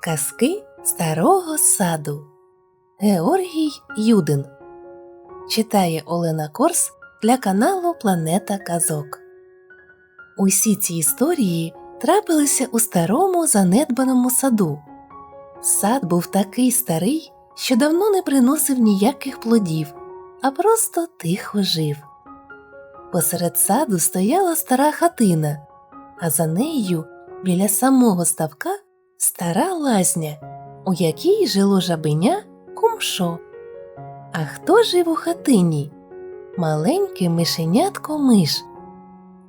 Казки старого саду. Георгій Юдин. Читає Олена Корс для каналу Планета Казок. Усі ці історії трапилися у старому занедбаному саду. Сад був такий старий, що давно не приносив ніяких плодів, а просто тихо жив. Посеред саду стояла стара хатина, а за нею біля самого ставка стара лазня, у якій жило жабеня кумшо. А хто жив у хатині? Маленьке мишенятко миш.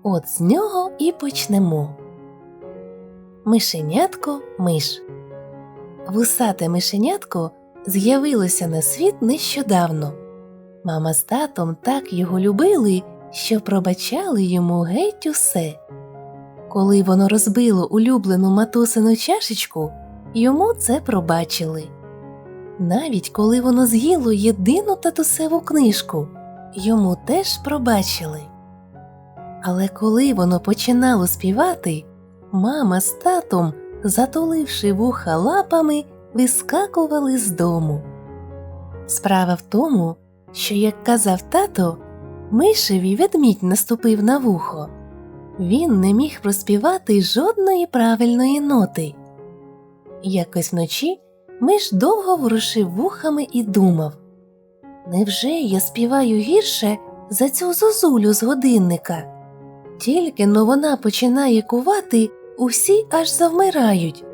От з нього і почнемо. Мишенятко миш. Вусате мишенятко з'явилося на світ нещодавно. Мама з татом так його любили, що пробачали йому геть усе. Коли воно розбило улюблену матусину чашечку, йому це пробачили. Навіть коли воно з'їло єдину татусеву книжку, йому теж пробачили. Але коли воно починало співати, мама з татом, затуливши вуха лапами, вискакували з дому. Справа в тому, що, як казав тато, мишеві ведмідь наступив на вухо. Він не міг проспівати жодної правильної ноти. Якось вночі миш довго ворушив вухами і думав Невже я співаю гірше за цю зозулю з годинника? Тільки но вона починає кувати, усі аж завмирають.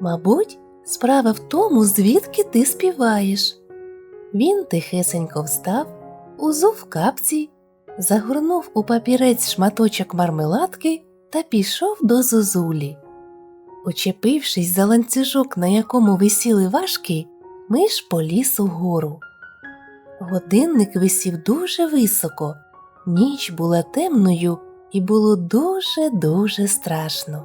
Мабуть, справа в тому, звідки ти співаєш. Він тихесенько встав, узув капці загорнув у папірець шматочок мармеладки та пішов до зозулі. Учепившись за ланцюжок, на якому висіли важки, миш поліз угору. Годинник висів дуже високо, ніч була темною і було дуже дуже страшно.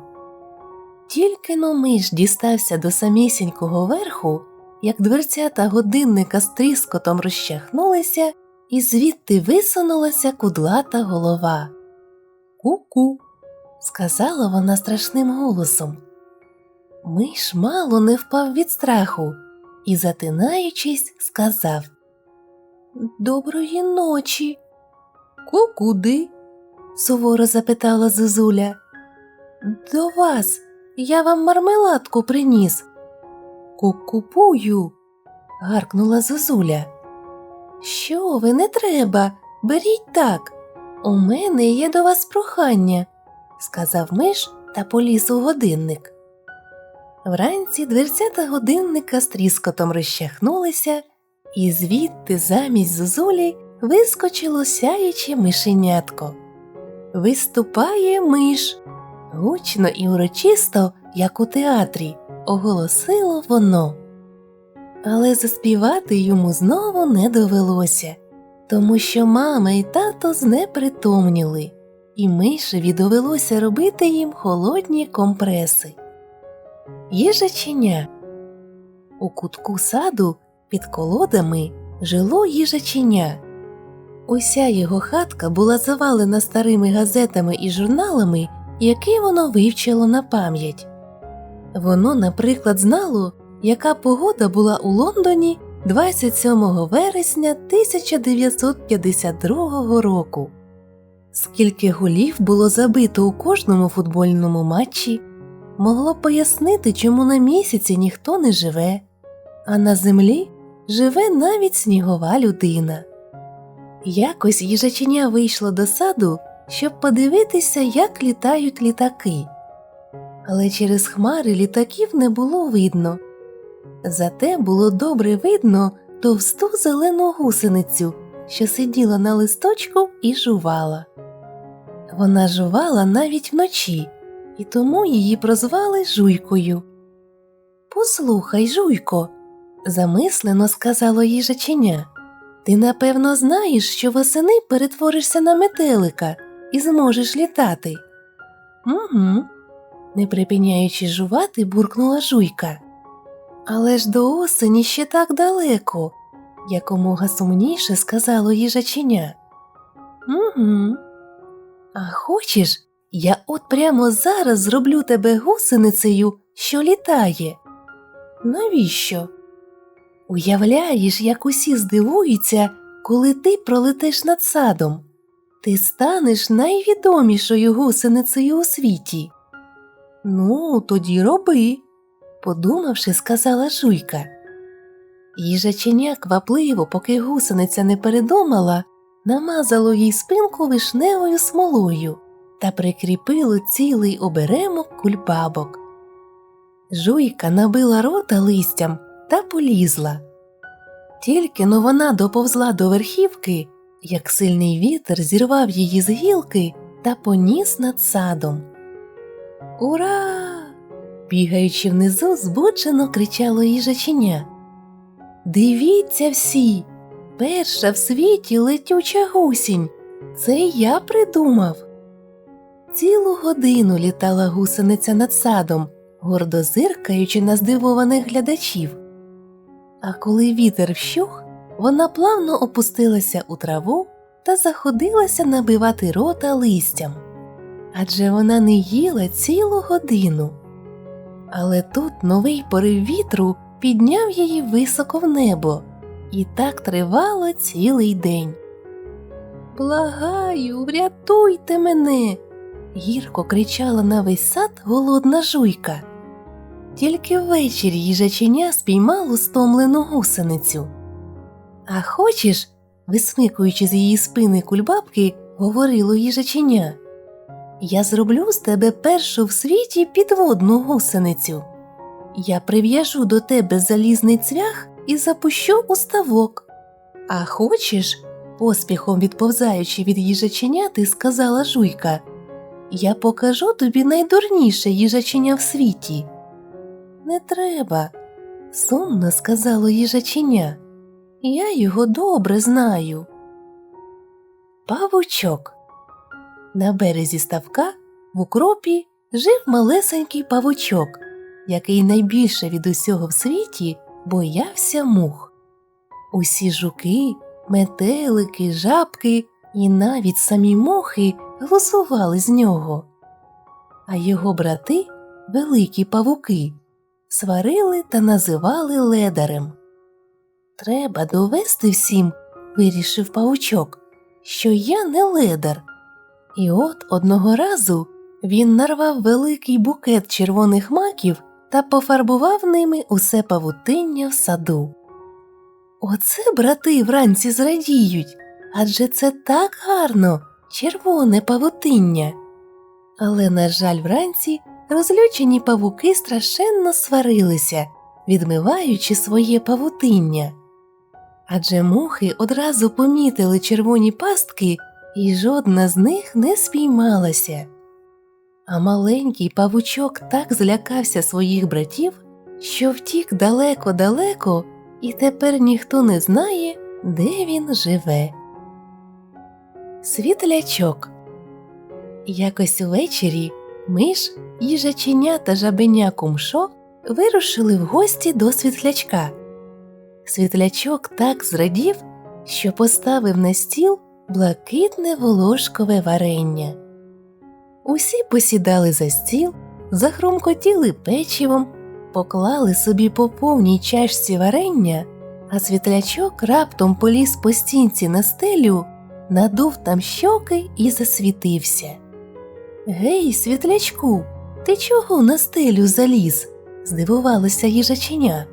Тільки но миш дістався до самісінького верху, як дверцята годинника з тріскотом розчахнулися і звідти висунулася кудлата голова. Ку-ку, сказала вона страшним голосом. Миш мало не впав від страху і, затинаючись, сказав Доброї ночі. Ку-куди? суворо запитала Зозуля. До вас. Я вам мармеладку приніс. Ку-купую. гаркнула Зозуля. Що ви не треба? Беріть так. У мене є до вас прохання, сказав миш та поліз у годинник. Вранці дверцята годинника з тріскотом розчахнулися, і звідти замість зозулі вискочило сяюче мишенятко. Виступає миш. Гучно і урочисто, як у театрі, оголосило воно але заспівати йому знову не довелося, тому що мама і тато знепритомніли, і мишеві довелося робити їм холодні компреси. Їжаченя у кутку саду під колодами жило їжаченя. Уся його хатка була завалена старими газетами і журналами, які воно вивчило на пам'ять. Воно, наприклад, знало, яка погода була у Лондоні 27 вересня 1952 року. Скільки голів було забито у кожному футбольному матчі, могло пояснити, чому на місяці ніхто не живе, а на землі живе навіть снігова людина. Якось їжаченя вийшло до саду, щоб подивитися, як літають літаки. Але через хмари літаків не було видно. Зате було добре видно товсту зелену гусеницю, що сиділа на листочку і жувала. Вона жувала навіть вночі, і тому її прозвали Жуйкою. Послухай, Жуйко, замислено сказало їжаченя. Ти напевно знаєш, що восени перетворишся на метелика і зможеш літати. Угу, не припиняючи жувати, буркнула жуйка. Але ж до осені ще так далеко, якомога сумніше сказало їжаченя. Угу. А хочеш, я от прямо зараз зроблю тебе гусеницею, що літає, Навіщо? Уявляєш, як усі здивуються, коли ти пролетиш над садом. Ти станеш найвідомішою гусеницею у світі. Ну, тоді роби, подумавши, сказала жуйка. Їжаченя квапливо, поки гусениця не передумала, намазало їй спинку вишневою смолою та прикріпило цілий оберемок кульбабок. Жуйка набила рота листям та полізла. Тільки но вона доповзла до верхівки, як сильний вітер зірвав її з гілки та поніс над садом. Ура! Бігаючи внизу, збуджено кричало їжаченя. Дивіться всі, перша в світі летюча гусінь. Це я придумав. Цілу годину літала гусениця над садом, гордо зиркаючи на здивованих глядачів. А коли вітер вщух, вона плавно опустилася у траву та заходилася набивати рота листям. Адже вона не їла цілу годину. Але тут новий порив вітру підняв її високо в небо, і так тривало цілий день. Благаю, врятуйте мене. гірко кричала на весь сад голодна жуйка. Тільки ввечері їжаченя спіймало стомлену гусеницю. А хочеш, висмикуючи з її спини кульбабки, говорило їжаченя. Я зроблю з тебе першу в світі підводну гусеницю. Я прив'яжу до тебе залізний цвях і запущу у ставок. А хочеш, поспіхом відповзаючи від їжаченяти, сказала жуйка, я покажу тобі найдурніше їжаченя в світі. Не треба, сумно сказало їжаченя. Я його добре знаю. Павучок. На березі ставка в укропі жив малесенький павучок, який найбільше від усього в світі боявся мух. Усі жуки, метелики, жабки і навіть самі мухи глузували з нього. А його брати, великі павуки, сварили та називали ледарем. Треба довести всім, вирішив павучок, що я не ледар. І от одного разу він нарвав великий букет червоних маків та пофарбував ними усе павутиння в саду. Оце брати вранці зрадіють адже це так гарно, червоне павутиння. Але, на жаль, вранці розлючені павуки страшенно сварилися, відмиваючи своє павутиння. Адже мухи одразу помітили червоні пастки, і жодна з них не спіймалася. А маленький павучок так злякався своїх братів, що втік далеко-далеко, і тепер ніхто не знає, де він живе. Світлячок Якось увечері миш, їжаченя та жабеня кумшо вирушили в гості до світлячка. Світлячок так зрадів, що поставив на стіл блакитне волошкове варення. Усі посідали за стіл, захрумкотіли печивом, поклали собі по повній чашці варення, а світлячок раптом поліз по стінці на стелю, надув там щоки і засвітився. Гей, світлячку, ти чого на стелю заліз? здивувалося їжаченя.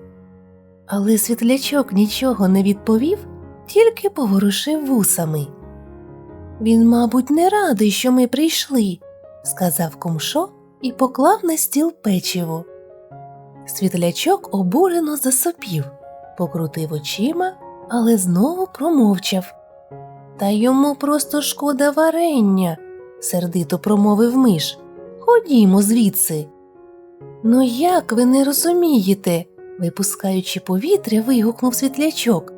Але світлячок нічого не відповів, тільки поворушив вусами. Він, мабуть, не радий, що ми прийшли, сказав комшо і поклав на стіл печиво. Світлячок обурено засопів, покрутив очима, але знову промовчав. Та йому просто шкода варення, сердито промовив миш. Ходімо звідси. Ну, як ви не розумієте? випускаючи повітря, вигукнув світлячок.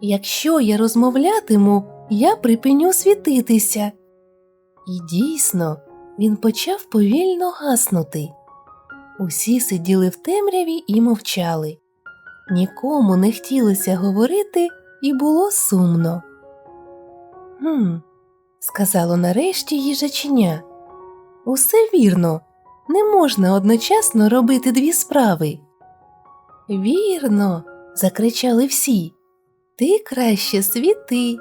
Якщо я розмовлятиму, я припиню світитися. І дійсно, він почав повільно гаснути. Усі сиділи в темряві і мовчали. Нікому не хотілося говорити, і було сумно. Гм, сказало нарешті їжаченя. Усе вірно, не можна одночасно робити дві справи. Вірно, закричали всі. Ти краще світи,